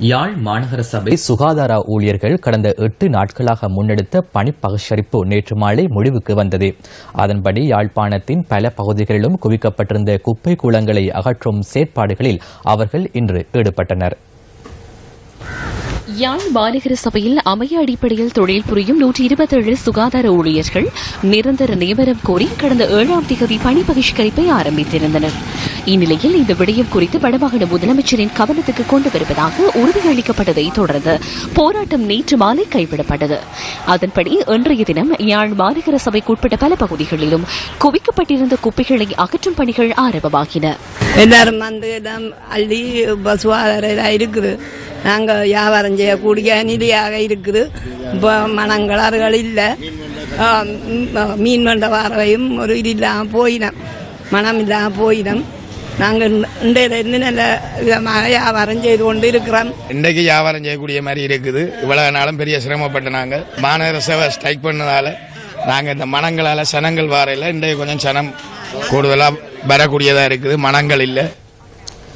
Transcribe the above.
யாழ் மாநகர சபை சுகாதார ஊழியர்கள் கடந்த எட்டு நாட்களாக முன்னெடுத்த பணிப்பகஷரிப்பு நேற்று மாலை முடிவுக்கு வந்தது. அதன்படி யாழ்ப்பாணத்தின் பல பகுதிகளிலும் குவிக்கப்பட்டிருந்த குப்பை கூளங்களை அகற்றும் செயற்பாடுகளில் அவர்கள் இன்று ஈடுபட்டனர். யாழ் மாநகர சபையில் அமைய அடிப்படையில் தொழில் புரியும் நூற்றி இருபத்தேழு சுகாதார ஊழியர்கள் நிரந்தர நியமனம் கோரி கடந்த ஏழாம் தேதி பணி பகிஷ்கரிப்பை ஆரம்பித்திருந்தனர். இந்நிலையில் இந்த விடயம் குறித்து வடமாகாண முதலமைச்சரின் கவனத்துக்கு கொண்டு வருவதாக உறுதியளிக்கப்பட்டதை தொடர்ந்து போராட்டம் நேற்று மாலை கைவிடப்பட்டது. அதன்படி இன்றைய தினம் யாழ் மாநகர சபைக்குட்பட்ட பல பகுதிகளிலும் குவிக்கப்பட்டிருந்த குப்பைகளை அகற்றும் பணிகள் ஆரம்பமாகின. எல்லாரும் வந்து அள்ளி இருக்குது. நாங்கள் வியாபாரம் செய்யக்கூடிய நிதியாக இருக்குது. இப்போ மனங்களாறுகள் இல்லை. மீன் வண்ட வாரவையும் ஒரு இது இல்லாமல் போயிடும். மனம் இல்லாமல் போயினோம் நாங்கள் இன்றையிலிருந்து நல்ல விதமாக வியாபாரம் செய்து கொண்டு இருக்கிறோம் இன்றைக்கு வியாபாரம் செய்யக்கூடிய மாதிரி இருக்குது. இவ்வளவு நாளும் பெரிய சிரமப்பட்டு நாங்கள் மாநகர சேவை ஸ்ட்ரைக் பண்ணதால் நாங்கள் இந்த மனங்களால் சனங்கள் வாரையில் இன்றைக்கு கொஞ்சம் சனம் கூடுதலாக வரக்கூடியதாக இருக்குது. மனங்கள் இல்லை.